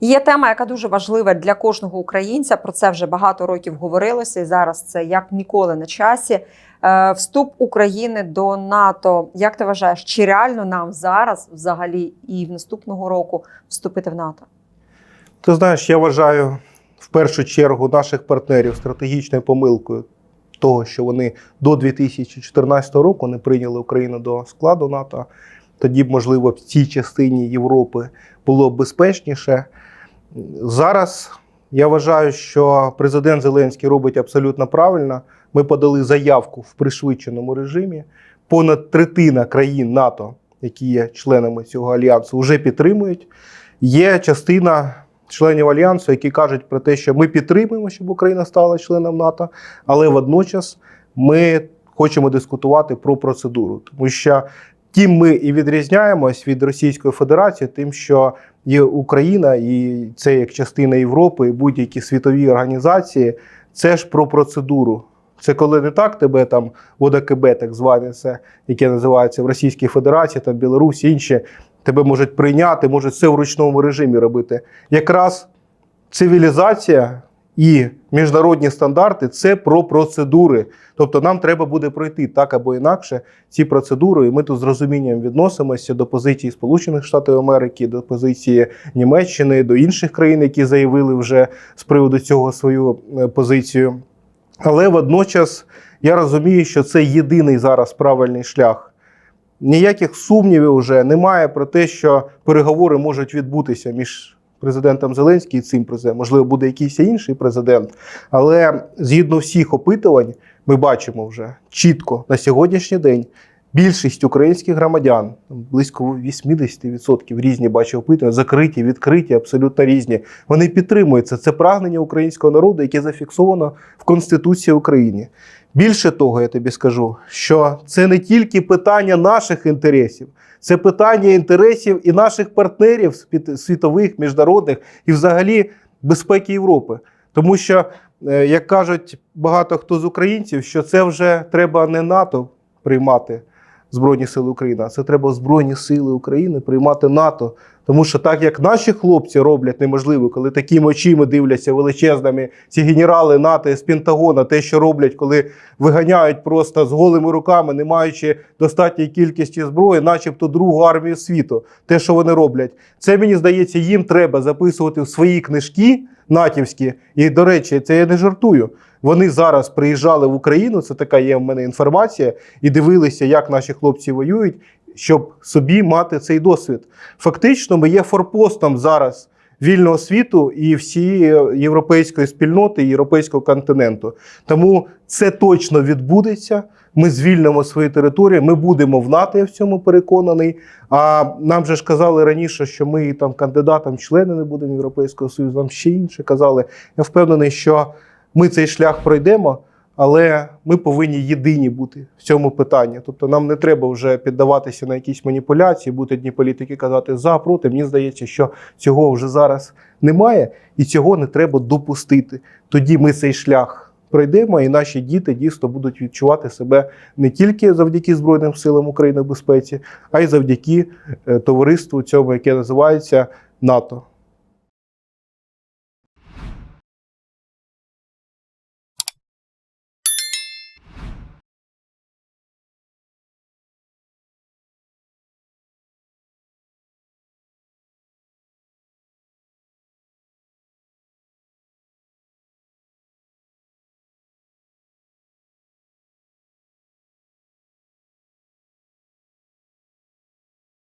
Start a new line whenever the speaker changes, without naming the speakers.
Є тема, яка дуже важлива для кожного українця. Про це вже багато років говорилося, і зараз це як ніколи на часі. Е, Вступ України до НАТО. Як ти вважаєш, чи реально нам зараз, взагалі, і в наступного року вступити в НАТО?
Ти знаєш, я вважаю в першу чергу наших партнерів стратегічною помилкою того, що вони до 2014 року не прийняли Україну до складу НАТО. Тоді б, можливо, в цій частині Європи було б безпечніше. Зараз я вважаю, що президент Зеленський робить абсолютно правильно. Ми подали заявку в пришвидшеному режимі. Понад третина країн НАТО, які є членами цього альянсу, вже підтримують. Є частина членів альянсу, які кажуть про те, що ми підтримуємо, щоб Україна стала членом НАТО, але водночас ми хочемо дискутувати про процедуру, тому що тим ми і відрізняємось від Російської Федерації, тим, що є Україна, і це як частина Європи, і будь-які світові організації, це ж про процедуру. Це коли не так тебе там ОДКБ, так зване, це яке називається в Російській Федерації, там Білорусі, інші тебе можуть прийняти, можуть все в ручному режимі робити. Якраз цивілізація і міжнародні стандарти це про процедури. Тобто нам треба буде пройти так або інакше ці процедури, і ми тут з розумінням відносимося до позиції Сполучених Штатів Америки, до позиції Німеччини, до інших країн, які заявили вже з приводу цього свою е, позицію. Але водночас я розумію, що це єдиний зараз правильний шлях. Ніяких сумнівів вже немає про те, що переговори можуть відбутися між президентом Зеленським і цим президентом. Можливо, буде якийсь інший президент. Але згідно всіх опитувань, ми бачимо вже чітко на сьогоднішній день. Більшість українських громадян, близько 80% різні бачу опитування, закриті, відкриті, абсолютно різні. Вони підтримують це. Це прагнення українського народу, яке зафіксовано в Конституції України. Більше того, я тобі скажу, що це не тільки питання наших інтересів, це питання інтересів і наших партнерів світ- світових, міжнародних і взагалі безпеки Європи. Тому що, е, як кажуть багато хто з українців, що це вже треба не НАТО приймати Збройні Сили України, а це треба Збройні Сили України приймати НАТО. Тому що так як наші хлопці роблять неможливо, коли такими очима дивляться величезними ці генерали НАТО з Пентагона, те, що роблять, коли виганяють просто з голими руками, не маючи достатньої кількості зброї, начебто другу армію світу. Те, що вони роблять, це мені здається, їм треба записувати в свої книжки натівські. І до речі, це я не жартую. Вони зараз приїжджали в Україну. Це така є в мене інформація, і дивилися, як наші хлопці воюють, щоб собі мати цей досвід. Фактично, ми є форпостом зараз вільного світу і всієї європейської спільноти, європейського континенту. Тому це точно відбудеться. Ми звільнимо свої території. Ми будемо в НАТО, я в цьому переконаний. А нам же ж казали раніше, що ми там кандидатом члени не будемо Європейського Союзу. Нам ще інше казали. Я впевнений, що ми цей шлях пройдемо, але ми повинні єдині бути в цьому питанні. Тобто нам не треба вже піддаватися на якісь маніпуляції, бути одні політики казати за, проти. Мені здається, що цього вже зараз немає, і цього не треба допустити. Тоді ми цей шлях. Пройдемо, і наші діти дійсно будуть відчувати себе не тільки завдяки Збройним силам України в безпеці, а й завдяки е, товариству цьому, яке називається НАТО.